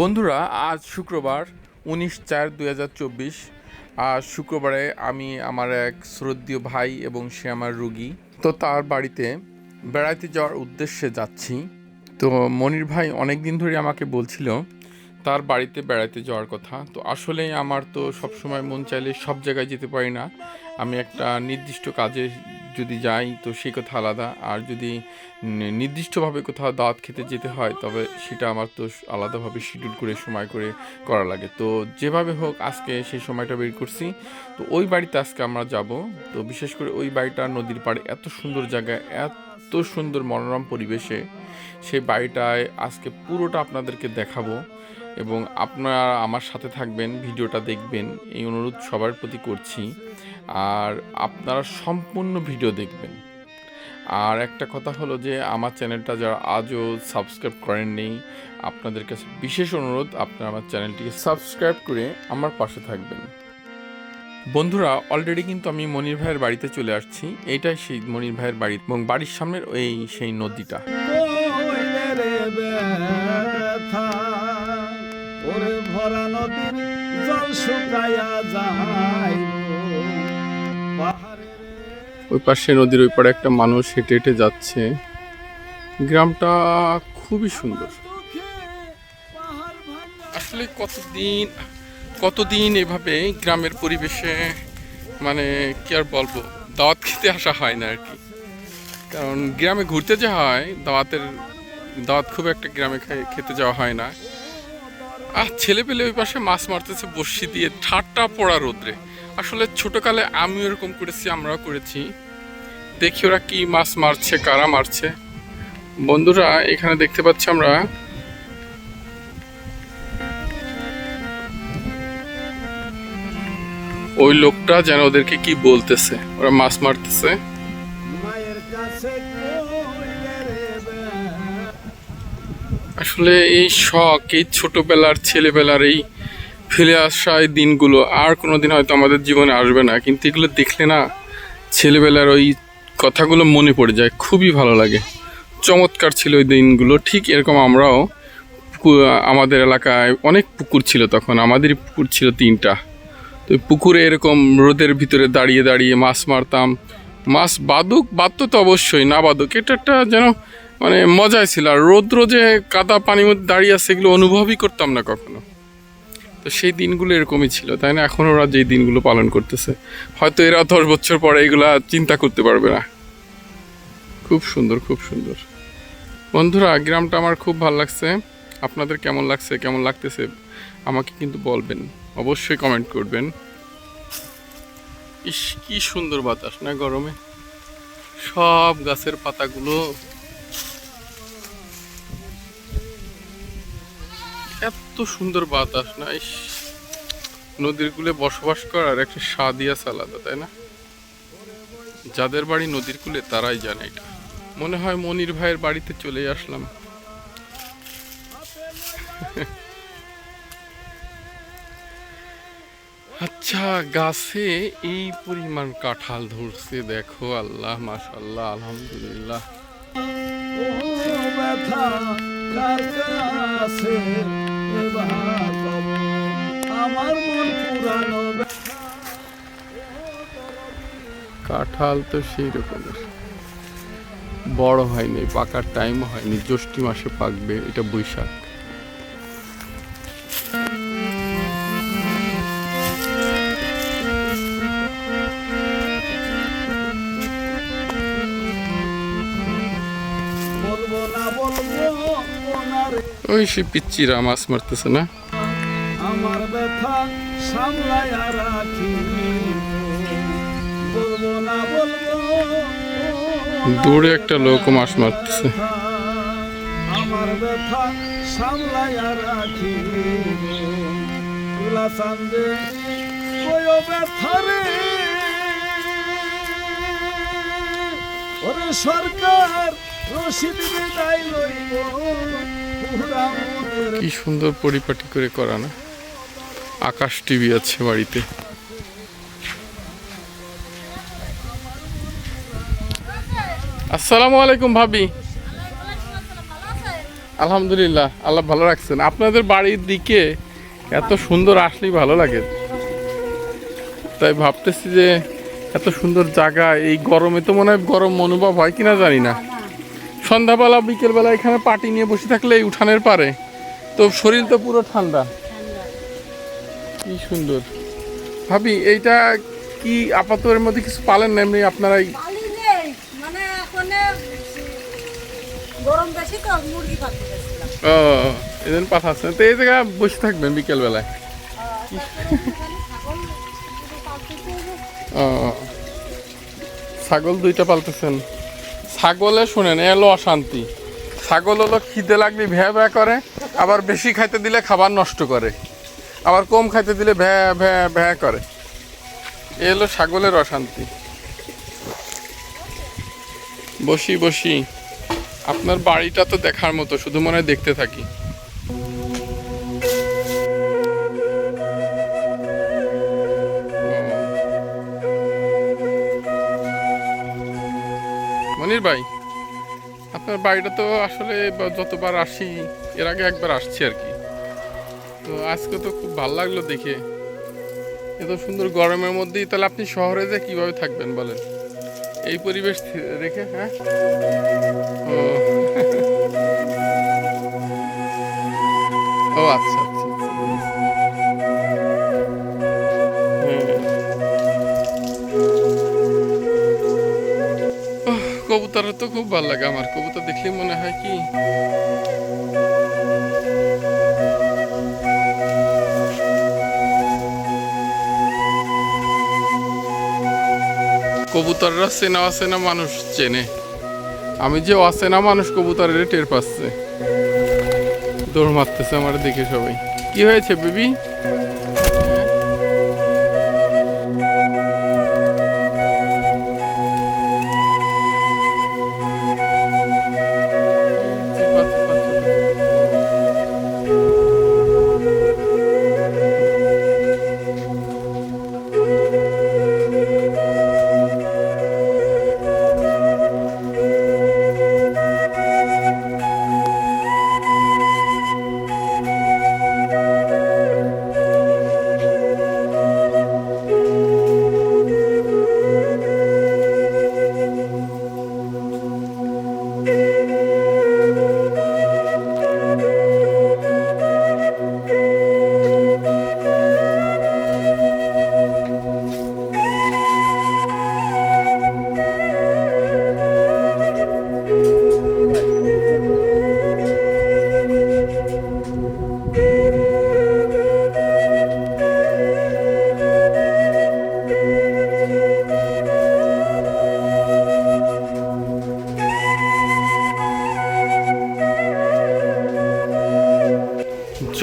বন্ধুরা, আজ শুক্রবার, উনিশ চার দুই হাজার চব্বিশ। আজ শুক্রবারে আমি আমার এক শ্রদ্ধীয় ভাই এবং সে আমার রুগী। তো তার বাড়িতে বেড়াইতে যাওয়ার উদ্দেশ্যে যাচ্ছি। তো মনির ভাই অনেক দিন ধরে আমাকে বলছিল তার বাড়িতে বেড়াতে যাওয়ার কথা। তো আসলে আমার তো সবসময় মন চাইলে সব জায়গায় যেতে পারি না। আমি একটা নির্দিষ্ট কাজে যদি যাই, তো সেই কথা আলাদা। আর যদি নির্দিষ্টভাবে কোথাও দাওয়াত খেতে যেতে হয়, তবে সেটা আমার তো আলাদাভাবে শিডিউল করে, সময় করে করা লাগে। তো যেভাবে হোক, আজকে সেই সময়টা বের করছি। তো ওই বাড়িতে আজকে আমরা যাব। তো বিশেষ করে ওই বাড়িটা নদীর পাড়ে এত সুন্দর জায়গায় এত সুন্দর মনোরম পরিবেশে। সেই বাড়িটায় আজকে পুরোটা আপনাদেরকে দেখাবো। এবং আপনারা আমার সাথে থাকবেন, ভিডিওটা দেখবেন, এই অনুরোধ সবার প্রতি করছি। আর আপনারা সম্পূর্ণ ভিডিও দেখবেন। আর একটা কথা হলো যে, আমার চ্যানেলটা যারা আজও সাবস্ক্রাইব করেননি আপনাদের কাছে বিশেষ অনুরোধ, আপনারা আমার চ্যানেলটিকে সাবস্ক্রাইব করে আমার পাশে থাকবেন। বন্ধুরা অলরেডি কিন্তু আমি মনির ভাইয়ের বাড়িতে চলে আসছি। এটাই সেই মনির ভাইয়ের বাড়ি এবং বাড়ির সামনের এই, সেই নদীটা। শুকায়া যায় ওই পাশে নদীর ওই পাড়ে একটা মানুষ হেঁটে হেঁটে যাচ্ছে। গ্রামটা খুবই সুন্দর। আসলে কতদিন কতদিন এভাবে গ্রামের পরিবেশে মানে কি আর বলব দাওয়াত খেতে আসা হয় না আর কি। কারণ গ্রামে ঘুরতে যাওয়া হয় দাওয়াতের দাওয়াত খুব একটা গ্রামে খেতে যাওয়া হয় না। আর ছেলে পেলে ওই পাশে মাছ মারতেছে, বড়শি দিয়ে, ঠাট্টা পড়া রোদ্রে। আসলে ছোটকালে আমিও এরকম করেছি, আমরাও করেছি। দেখি ওরা কি মাছ মারছে, কারা মারছে। বন্ধুরা, এখানে দেখতে পাচ্ছি আমরা ওই লোকটা যেন ওদেরকে কি বলতেছে। ওরা মাছ মারতেছে। আসলে এই শখ, এই ছোটবেলার ছেলেবেলার এই ফেলে আসা এই দিনগুলো আর কোনো দিন হয়তো আমাদের জীবনে আসবে না। কিন্তু এগুলো দেখলে না ছেলেবেলার ওই কথাগুলো মনে পড়ে যায়, খুবই ভালো লাগে। চমৎকার ছিল ওই দিনগুলো। ঠিক এরকম আমরাও আমাদের এলাকায় অনেক পুকুর ছিল তখন, আমাদেরই পুকুর ছিল তিনটা। তো পুকুরে এরকম রোদের ভিতরে দাঁড়িয়ে দাঁড়িয়ে মাছ মারতাম। মাছ বাদুক বাদতো তো অবশ্যই, না বাদুক এটা একটা যেন মানে মজাই ছিল। আর রৌদ্র যে কাদা পানির মধ্যে দাঁড়িয়ে আছে এগুলো অনুভবই করতাম না কখনো। তো সেই দিনগুলো এরকমই ছিল, তাই না? এখন ওরা যেই দিনগুলো পালন করতেছে। হয়তো এরা দশ বছর পরে এগুলা চিন্তা করতে পারবে না। খুব সুন্দর খুব সুন্দর। বন্ধুরা, গ্রামটা আমার খুব ভালো লাগছে। আপনাদের কেমন লাগছে, কেমন লাগতেছে, আমাকে কিন্তু বলবেন। অবশ্যই কমেন্ট করবেন। ইস, কি সুন্দর বাতাস, না গরমে? সব গাছের পাতাগুলো সুন্দর বাতাস না, ইস। নদীর কূলে বসবাস করার একটা স্বাদই আছে আলাদা, তাই না? যাদের বাড়ি নদীর কূলে তারাই জানে এটা। মনে হয় মনির ভাইয়ের বাড়িতে চলে আসলাম। আচ্ছা গাছে এই পরিমাণ কাঁঠাল ধরছে, দেখো আল্লাহ মাশাল্লাহ আলহামদুলিল্লাহ। কাঁঠাল তো সেই রকম। বড় হয়নি পাকার টাইম হয়নি জ্যৈষ্ঠ মাসে পাকবে এটা বৈশাখ। ওই সে পিচ্চিরা মাছ মারতেছে না? আমার ব্যথা সামলায়া রাখি বলব না বলব দূরে একটা লোক মাছ মারতেছে। আমার ব্যথা সামলায়া রাখি তুলা ব্যথা রে। ওরে সরকার রশিদ বিদায় লইব। কি সুন্দর পরিপাটি করে করা না? আকাশ টিভি আছে বাড়িতে। আসসালামু আলাইকুম ভাবি। আলহামদুলিল্লাহ, আল্লাহ ভালো রাখছেন। আপনাদের বাড়ির দিকে এত সুন্দর আসলেই ভালো লাগে। তাই ভাবতেছি যে এত সুন্দর জায়গা, এই গরমে তো মনে হয় গরম মনোভাব হয় কিনা জানি না। সন্ধ্যাবেলা বিকেলবেলা এখানে পাটি নিয়ে বসে থাকলে এই উঠানের পারে। তো শরীর তো পুরো ঠান্ডা। কি সুন্দর। ভাবি এইটা কি আপাতত এর মধ্যে কিছু পালেন না? এমনি আপনারাই মানে ও জন্য পাঠাচ্ছেন তো এই জায়গায় বসে থাকবেন বিকেলবেলায়। ও ছাগল দুইটা পালতেছেন। ছাগলে শুনেন এলো অশান্তি। ছাগল হলো খিদে লাগলে ভ্যা ভ্যা করে, আবার বেশি খাইতে দিলে খাবার নষ্ট করে। আবার কম খাইতে দিলে ভ্যা ভ্যা ভ্যা করে। এ হলো ছাগলের অশান্তি। বসি বসি। আপনার বাড়িটা তো দেখার মতো, শুধু মনে দেখতে থাকি। বাড়িটা তো আসলে যতবার আসি, এর আগে একবার আসছি আর কি। তো আজকে তো খুব ভালো লাগল দেখে। এত সুন্দর গরমের মধ্যেই তাহলে আপনি শহরে যে কীভাবে থাকবেন বলেন? এই পরিবেশ রেখে হ্যাঁ? ও আচ্ছা। কবুতর তো খুব ভালো লাগে। আমার কবুতর দেখলে মনে হয় কি? কবুতররা চেনা অচেনা মানুষ চেনে। আমি যে অচেনা মানুষ কবুতরের টের পাচ্ছে। দৌড় মারতেছে আমার দেখে সবাই। কি হয়েছে, বেবি?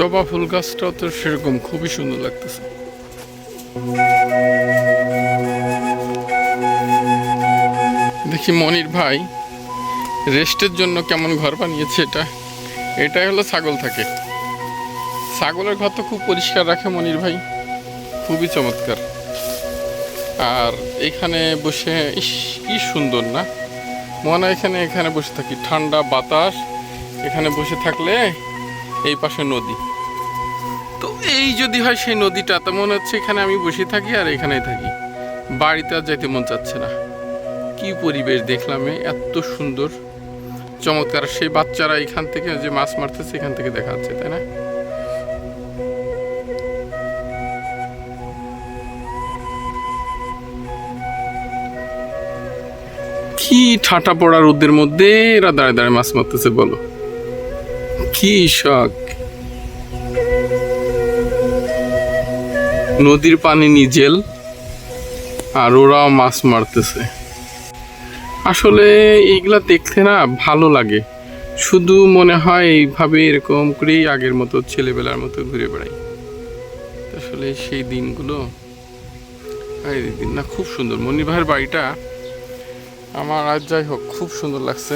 জবা ফুল গাছটাও তো সেরকম, খুবই সুন্দর লাগতেছে। দেখি মনির ভাই, রেস্টের জন্য কেমন ঘর বানিয়েছে এটা? এটাই হলো ছাগল থাকে। ছাগলের ঘর তো খুব পরিষ্কার রাখে মনির ভাই, খুবই চমৎকার। আর এখানে বসে, ইস, কি সুন্দর না? মনে হয় এখানে এখানে বসে থাকি। ঠান্ডা বাতাস, এখানে বসে থাকলে এই পাশে নদী। যদি হয় সেই নদীটা, তো মনে হচ্ছে এখানে আমি বসে থাকি আর এখানেই থাকি। বাড়িতে আর যেতে মন চাচ্ছে না। কি পরিবেশ দেখলাম এত সুন্দর। চমৎকার, সেই বাচ্চারা এখান থেকে যে মাছ মারতেছে, এখান থেকে দেখা যাচ্ছে, তাই না? কি ঠাটা পড়া রোদের মধ্যে এরা দাঁড়িয়ে দাঁড়িয়ে মাছ মারতেছে, বলো। কি শখ। নদীর পানি নিজেল, আর ওরাও মাছ মারতেছে। আসলে এইগুলা দেখতে না ভালো লাগে। শুধু মনে হয় এইভাবে এরকম করেই আগের মতো ছেলেবেলার মতো ঘুরে বেড়াই। আসলে সেই দিনগুলো দিন, না খুব সুন্দর। মনির ভাইয়ের বাড়িটা আমার আজ যাই হোক, খুব সুন্দর লাগছে।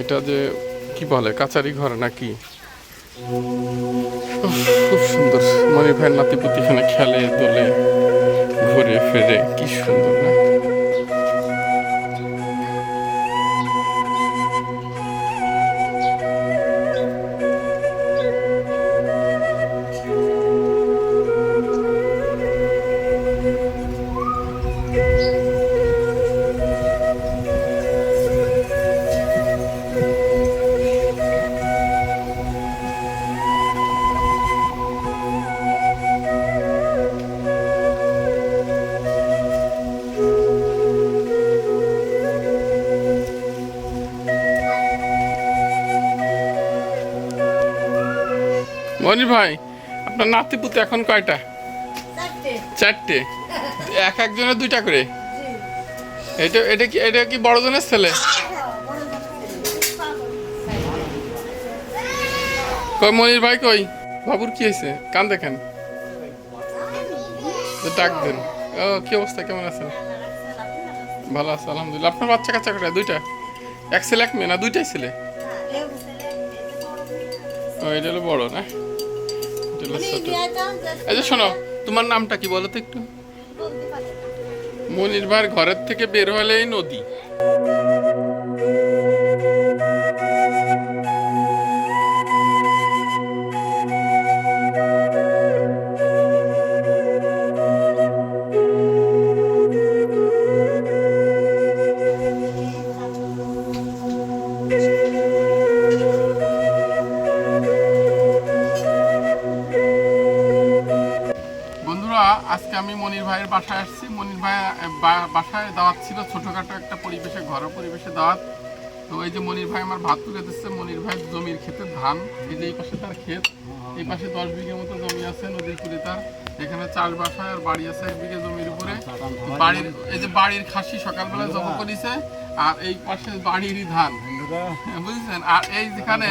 এটা যে কি বলে, কাচারি ঘর নাকি? খুব সুন্দর। মনির ভাইয়ের নাতিপুতি এখানে খেলে দোলে ঘুরে ফেরে কি সুন্দর না? মনির ভাই আপনার নাতি পুতে এখন কয়টা? চারটে। এক একজনের দুইটা করে? এটা এটা কি এটা কি বড়জনের ছেলে? কই মনির ভাই কই? বাবুর কি হয়েছে? কান? দেখেন তো ডাক দেন। ও কি অবস্থা? কেমন আছেন? ভালো আছে আলহামদুলিল্লাহ। আপনার বাচ্চা কাচ্চা কটা? দুইটা? এক ছেলে এক মেয়ে না? দুইটাই ছেলে? ও এটা হলো বড় না? যে শোনো তোমার নামটা কি বলো তো একটু? মনির ভাইয়ের ঘরের থেকে বের হলেই নদী। ছিল ছোটখাটো একটা পরিবেশে ঘরোয়া পরিবেশে দাওয়াত। তো এই যে মনির ভাই আমার ভাত তুলে দিচ্ছে মনির ভাই জমির ক্ষেতের ধান এই যে এই পাশে তার ক্ষেত এই পাশে দশ বিঘে মতো জমি আছে নদীর কুড়ি তার। এখানে চাষ বাসায় আর বাড়ি আছে এক বিঘে জমির উপরে। বাড়ির এই যে বাড়ির খাসি সকালবেলা জব করেছে আর এই পাশে বাড়িরই ধান। বুঝছেন? আর এই যেখানে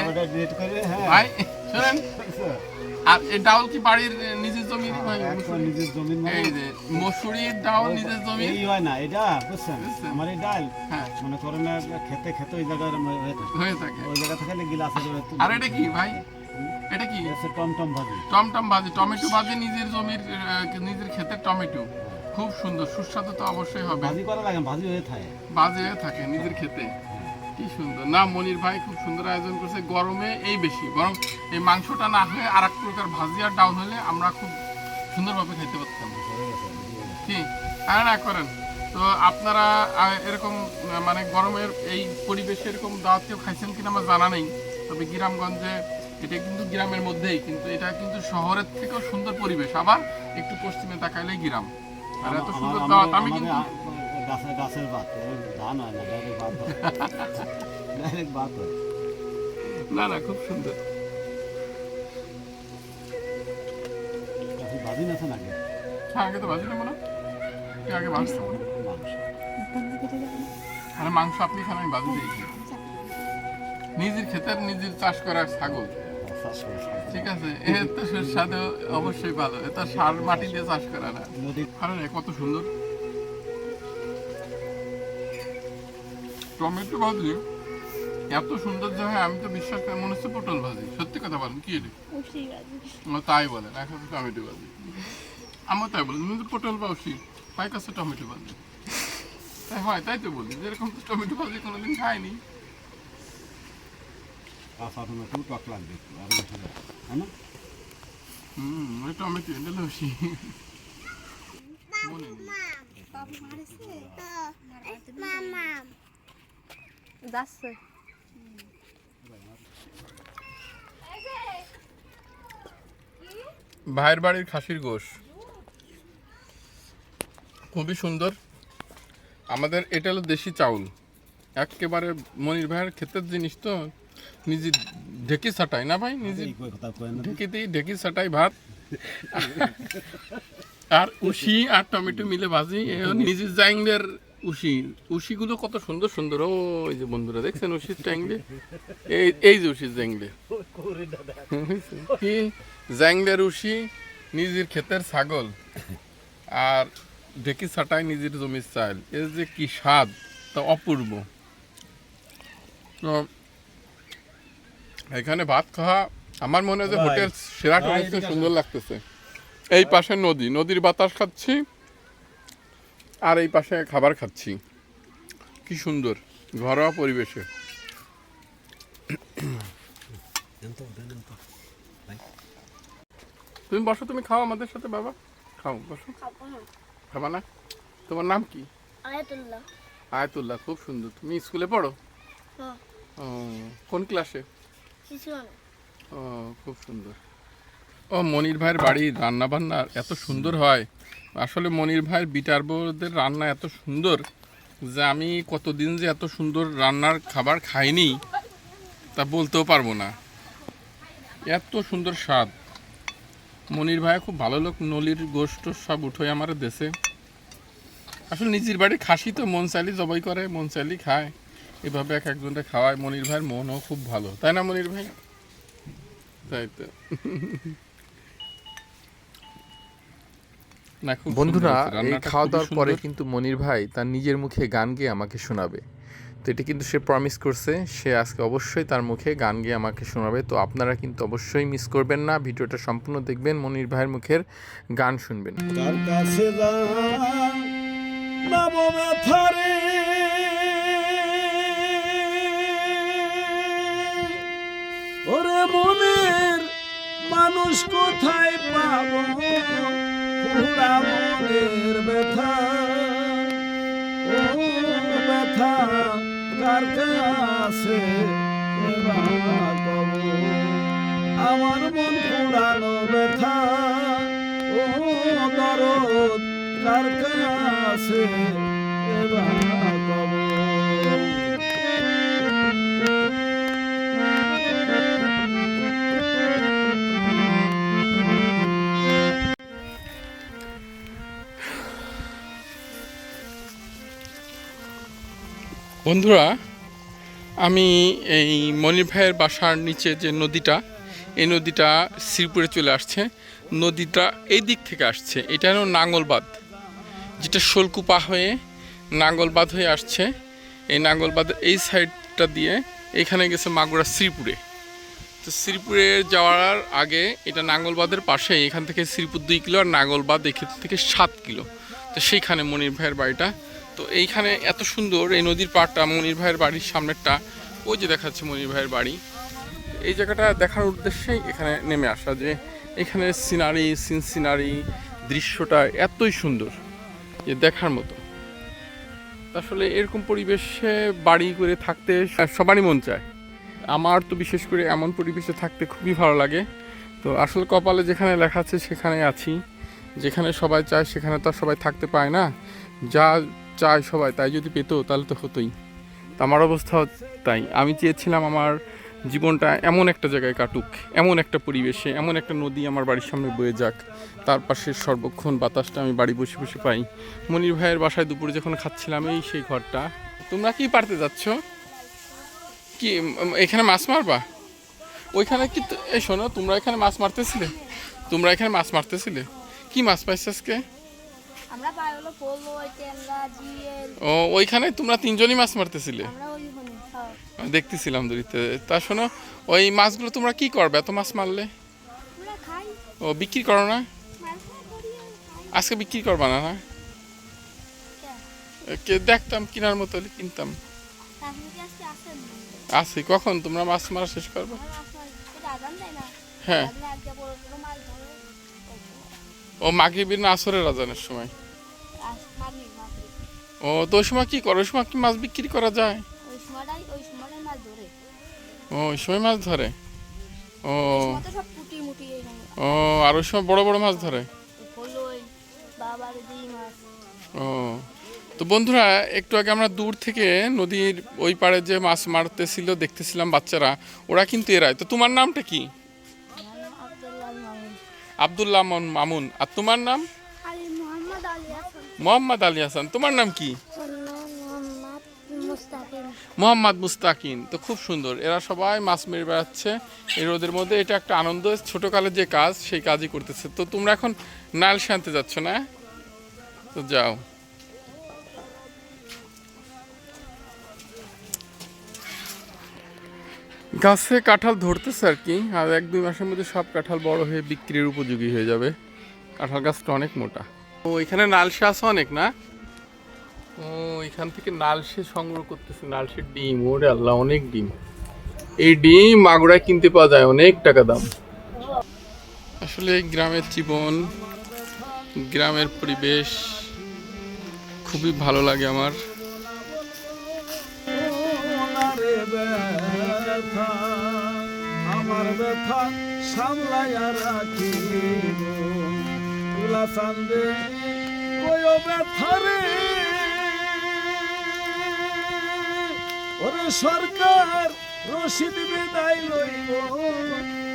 ভাই শোনেন। আর এই ডাউল কি বাড়ির নিজের জমির নিজের এই যে মসুরির ডাউল নিজের জমি এই হয় না এটা বুঝছেন? আমার এই ডাল হ্যাঁ। মনে করেন খেতে খেতে ওই জায়গায় হয়ে থাকে। ওই জায়গা থেকে আর এটা কি ভাই? এটা কি? টমটম ভাজি। টমটম ভাজি টমেটো ভাজি নিজের জমির নিজের ক্ষেতের টমেটো। খুব সুন্দর সুস্বাদু তো অবশ্যই হবে। ভাজি করা লাগে না, ভাজি হয়ে থাকে। বাজে থাকে নিজের খেতে কি সুন্দর। না মনির ভাই খুব সুন্দর আয়োজন করছে। গরমে এই বেশি। বরং এই মাংসটা না হয়ে আর এক প্রকার ভাজি আর ডাউন হলে আমরা খুব সুন্দরভাবে খেতে পারতাম। কি? হ্যাঁ না করেন। তো আপনারা এরকম মানে গরমের এই পরিবেশে এরকম দাওয়াত কেউ খাইছেন কিনা আমার জানা নেই। তবে গ্রামগঞ্জে এটা কিন্তু গ্রামের মধ্যেই কিন্তু এটা কিন্তু শহরের থেকেও সুন্দর পরিবেশ। আবার একটু পশ্চিমে তাকাইলেই গ্রাম। আর এত সুন্দর দাওয়াত আমি কিন্তু গাছের গাছের ভাত ধান হয় না ডাইরেক্ট ভাত হয়। ডাইরেক্ট ভাত হয়। না না খুব সুন্দর। ভাজি না হ্যাঁ আগে তো ভাজি নেব না আগে ভাজতাম মাংস। আর মাংস আপনি খান আমি ভাজি দিয়েছি নিজের ক্ষেতের নিজের চাষ করা ছাগল। ঠিক আছে এর তো সুস্বাদু অবশ্যই ভালো। এ তো সার মাটি দিয়ে চাষ করা না। রে, কত সুন্দর। টমেটো ভাজি এত সুন্দর যে হয় আমি তো বিশ্বাস করি মনে হচ্ছে পটল ভাজি। সত্যি কথা বলেন কি এটা? তাই বলেন এখন তো টমেটো ভাজি। আমার তাই বলেন তুমি তো পটল পাওসি তাই কাছে টমেটো ভাজি। তাই হয় তাই তো বলি যেরকম তো টমেটো ভাজি কোনোদিন খাইনি। কাঁচা টমেটো টক লাগবে আরও বেশি তাই না? হুম ওই টমেটো এটা লসি নেই। যাচ্ছে। ভাইয়ের বাড়ির খাসির গোশ। খুবই সুন্দর। আমাদের এটা হলো দেশি চাউল। একেবারে মনির ভাইয়ের ক্ষেতের জিনিস তো নিজে ঢেকি ছাটাই না ভাই? নিজে ঢেকিতেই ঢেকি ছাটাই ভাত। আর উশি আর টমেটো মিলে ভাজি নিজের জাইংলের উশি উশিগুলো কত সুন্দর সুন্দর। ও এই যে বন্ধুরা দেখছেন উশির ট্যাংলে এই এই যে উশির জ্যাংলে কি? জ্যাংলের উশি নিজের ক্ষেতের ছাগল। আর ঢেকি ছাটাই নিজের জমির চাল। এর যে কি স্বাদ তা অপূর্ব। তো এখানে ভাত খাওয়া আমার মনে হয় যে হোটেল এদিকে সুন্দর লাগতেছে। এই পাশে নদী নদীর বাতাস খাচ্ছি। আর এই পাশে খাবার খাচ্ছি। কি সুন্দর ঘরোয়া পরিবেশে। তুমি বসো তুমি খাও আমাদের সাথে বাবা। খাও বসো। খাবা না। তোমার নাম কি? আয়াতুল্লাহ। আয়াতুল্লাহ খুব সুন্দর। তুমি স্কুলে পড়ো? হ্যাঁ। কোন ক্লাসে? ও খুব সুন্দর। ও মনির ভাইয়ের বাড়ি রান্না বান্না এত সুন্দর হয়। আসলে মনির ভাইয়ের বিটার বউদের রান্না এত সুন্দর যে আমি কতদিন যে এত সুন্দর রান্নার খাবার খাইনি, তা বলতেও পারব না। এত সুন্দর স্বাদ। মনির ভাই খুব ভালো লোক, নলির গোষ্ঠ সব উঠোয় আমার দেশে আসলে নিজের বাড়ি খাসি তো, মন চাইলি জবাই করে, মন চাইলি খায়। এভাবে এক একজনটা খাওয়ায় মনির ভাইয়ের মনও খুব ভালো। তাই না মনির ভাই? তাই তো। বন্ধুরা এই খাওয়া দাওয়ার পরে কিন্তু মনির ভাই তার নিজের মুখে গান গেয়ে আমাকে শোনাবে। তো এটা কিন্তু সে প্রমিস করছে সে আজকে অবশ্যই তার মুখে গান গেয়ে আমাকে শোনাবে। তো আপনারা কিন্তু অবশ্যই মিস করবেন না ভিডিওটা সম্পূর্ণ দেখবেন মনির ভাইয়ের মুখের গান শুনবেন। তার কাছে ওরে মনের মানুষ কোথায় পাবো? পুরা মনের ব্যথা। ও ব্যথা, কার কাছে? আমার মন পুরানো ব্যথা। ও দরদ, কার কাছে? এবার বন্ধুরা, আমি এই মনির ভাইয়ের বাসার নিচে যে নদীটা, এই নদীটা শ্রীপুরে চলে আসছে। নদীটা এই দিক থেকে আসছে। এটা হলো নাঙ্গলবাদ, যেটা শোলকুপা হয়ে নাঙ্গলবাদ হয়ে আসছে। এই নাঙ্গলবাদের এই সাইডটা দিয়ে এখানে গেছে মাগুরা শ্রীপুরে। তো শ্রীপুরে যাওয়ার আগে এটা নাঙ্গলবাদের পাশে, এখান থেকে শ্রীপুর দুই কিলো আর নাঙ্গলবাদ এখান থেকে সাত কিলো। তো সেইখানে মনির ভাইয়ের বাড়িটা তো এইখানে এত সুন্দর এই নদীর পাড়টা, মনির ভাইয়ের বাড়ির সামনেরটা, ওই যে দেখাচ্ছে মনির ভাইয়ের বাড়ি। এই জায়গাটা দেখার উদ্দেশ্যেই এখানে নেমে আসা যে এখানে সিনারি সিন সিনারি দৃশ্যটা এতই সুন্দর যে দেখার মতো। আসলে এরকম পরিবেশে বাড়ি করে থাকতে সবারই মন চায়। আমার তো বিশেষ করে এমন পরিবেশে থাকতে খুবই ভালো লাগে। তো আসলে কপালে যেখানে লেখা আছে সেখানে আছি। যেখানে সবাই চায় সেখানে তো সবাই থাকতে পায় না। যা চায় সবাই, তাই যদি পেতো তাহলে তো হতোই। আমার অবস্থা তাই। আমি চেয়েছিলাম আমার জীবনটা এমন একটা জায়গায় কাটুক, এমন একটা পরিবেশে, এমন একটা নদী আমার বাড়ির সামনে বয়ে যাক। তার পাশে সর্বক্ষণ বাতাসটা আমি বাড়ি বসে বসে পাই। মনির ভাইয়ের বাসায় দুপুরে যখন খাচ্ছিলাম এই সেই ঘরটা, তোমরা কি পারতে যাচ্ছ? কি, এখানে মাছ মারবা? ওইখানে কি এই শোনো, তোমরা এখানে মাছ মারতেছিলে? তোমরা এখানে মাছ মারতেছিলে? কি মাছ পাইছে আজকে? আমরা পাই হলো পোলো টেঙ্গা জিএল। ও ওইখানে তোমরা তিনজনই মাছ মারতেছিলে? আমরা ওই হনি আমি দেখতেছিলাম দড়িতে। তা শোনো ওই মাছগুলো তোমরা কি করবে? এত মাছ মারলে? আমরা খাই। ও বিক্রি করো না? আজকে বিক্রি করবা না না? কে? দেখতাম কেনার মতো হলে কিনতাম। আছে কখন? তোমরা মাছ মারা শেষ করবে? হ্যাঁ। ও মাগরিবির না আসরের রাজানের সময়? ও তো ওই সময় কি করো? ওই সময় কি মাছ বিক্রি করা যায়? ওই সময়টাই ওই সময়টাই মাছ ধরে। ও ওই সময় মাছ ধরে? ও তো সব পুটি মুটি ও আর ওই সময় বড় বড় মাছ ধরে? বাবার মাছ। ও তো বন্ধুরা একটু আগে আমরা দূর থেকে নদীর ওই পাড়ে যে মাছ মারতেছিল দেখতেছিলাম বাচ্চারা ওরা কিন্তু এরাই। তো তোমার নামটা কি? আব্দুল্লাহ মন- মামুন। আর তোমার নাম? মোহাম্মদ আলী হাসান, তোমার নাম কি? মোহাম্মদ মুস্তাকিন, তো খুব সুন্দর। এরা সবাই মাছ মেরে বেড়াচ্ছে, এই রোদের মধ্যে। এটা একটা আনন্দ ছোটোকালের যে কাজ, সেই কাজই করতেছে। তো তোমরা এখন নাল শানতে যাচ্ছ না? তো যাও। গাছে কাঁঠাল ধরতেছে আর কি, আর এক দুই মাসের মধ্যে সব কাঁঠাল বড় হয়ে বিক্রির উপযোগী হয়ে যাবে। কাঁঠাল গাছটা অনেক মোটা। ও, এখানে নালসে আছে অনেক, না? ও, এখান থেকে নালসে সংগ্রহ করতেছে, নালসের ডিম। ওরে আল্লাহ, অনেক ডিম। এই ডিম মাগুরায় কিনতে পাওয়া যায়, অনেক টাকা দাম। আসলে গ্রামের জীবন, গ্রামের পরিবেশ খুবই ভালো লাগে আমার। আমার ব্যথা রাখি তুলা চান্দে কয় ওরে সরকার রশিদ বিদায় লইব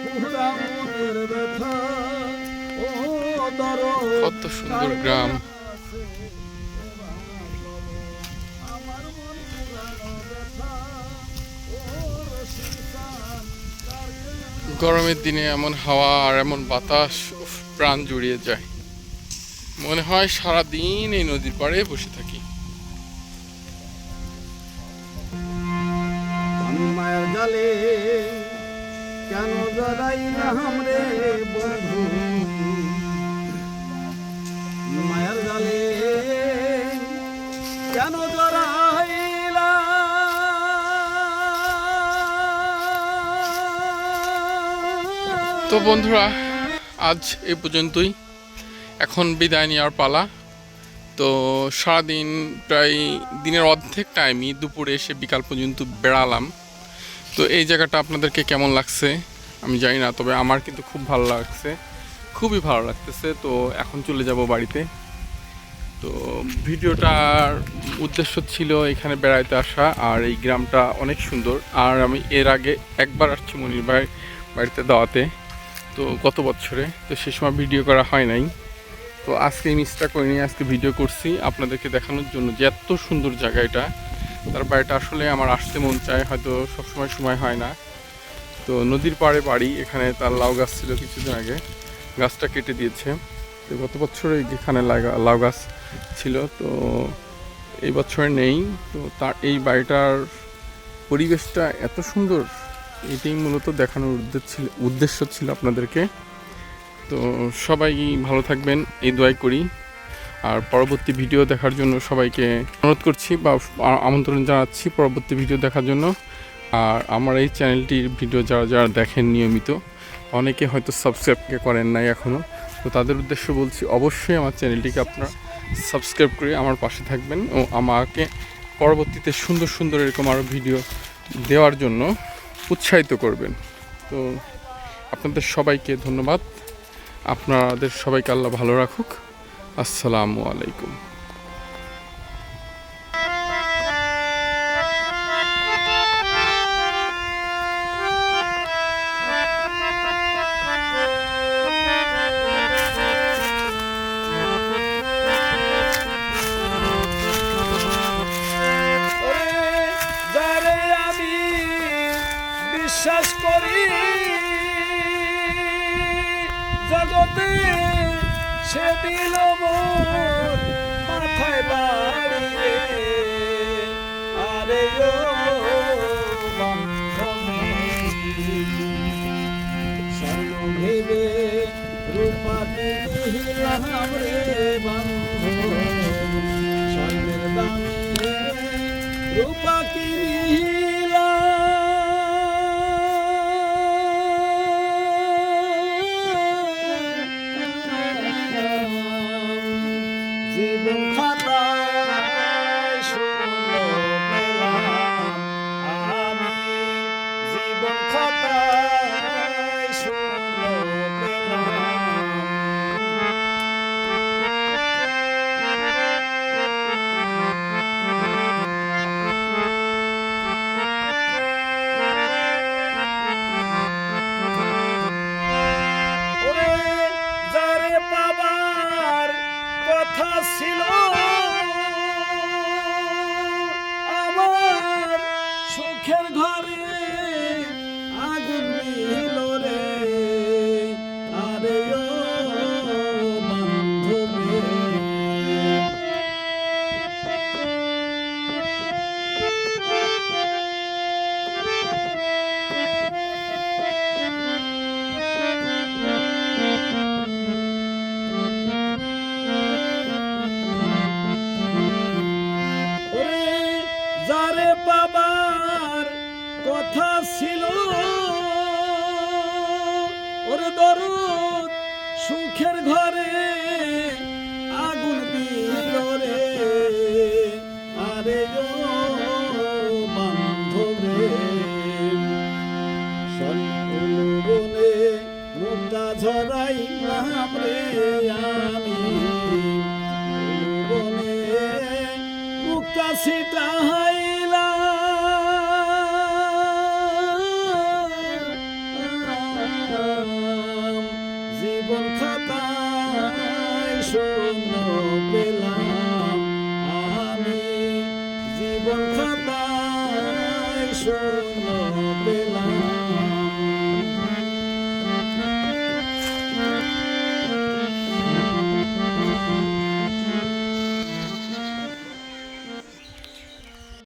পুরা মনের ব্যথা। ও দরদ কত সুন্দর গ্রাম। গরমের দিনে এমন হাওয়া আর এমন বাতাস প্রাণ জুড়িয়ে যায়। মনে হয় সারা দিন এই নদীর পাড়ে বসে থাকি। জালে কেন বন্ধু? মায়ের জালে কেন তো বন্ধুরা আজ এই পর্যন্তই। এখন বিদায় নেওয়ার পালা। তো সারাদিন প্রায় দিনের অর্ধেক টাইমই দুপুরে এসে বিকাল পর্যন্ত বেড়ালাম। তো এই জায়গাটা আপনাদেরকে কেমন লাগছে? আমি জানি না, তবে আমার কিন্তু খুব ভালো লাগছে। খুবই ভালো লাগতেছে। তো এখন চলে যাব বাড়িতে। তো ভিডিওটার উদ্দেশ্য ছিল এখানে বেড়াইতে আসা আর এই গ্রামটা অনেক সুন্দর। আর আমি এর আগে একবার আসছি মনির ভাই বাড়িতে দাওয়াতে, তো গত বছরে। তো সে সময় ভিডিও করা হয় নাই। তো আজকে মিসটা করে নিয়ে আজকে ভিডিও করছি আপনাদেরকে দেখানোর জন্য যে এত সুন্দর জায়গা এটা। তার বাড়িটা আসলে আমার আসতে মন চায়, হয়তো সবসময় সময় হয় না। তো নদীর পাড়ে বাড়ি, এখানে তার লাউ গাছ ছিল কিছুদিন আগে। গাছটা কেটে দিয়েছে। তো গত বছর এখানে লাউ গাছ ছিল, তো এই বছর নেই। তো তার এই বাড়িটার পরিবেশটা এত সুন্দর, এটাই মূলত দেখানোর উদ্দেশ্য ছিল উদ্দেশ্য ছিল আপনাদেরকে। তো সবাই ভালো থাকবেন, এই দোয়াই করি। আর পরবর্তী ভিডিও দেখার জন্য সবাইকে অনুরোধ করছি বা আমন্ত্রণ জানাচ্ছি পরবর্তী ভিডিও দেখার জন্য। আর আমার এই চ্যানেলটির ভিডিও যারা যারা দেখেন নিয়মিত, অনেকে হয়তো সাবস্ক্রাইব করেন নাই এখনও তো তাদের উদ্দেশ্য বলছি অবশ্যই আমার চ্যানেলটিকে আপনারা সাবস্ক্রাইব করে আমার পাশে থাকবেন ও আমাকে পরবর্তীতে সুন্দর সুন্দর এরকম আরও ভিডিও দেওয়ার জন্য উৎসাহিত করবেন। তো আপনাদের সবাইকে ধন্যবাদ। আপনাদের সবাইকে আল্লাহ ভালো রাখুক। আসসালামু আলাইকুম। રે બંધુ কথা ছিল।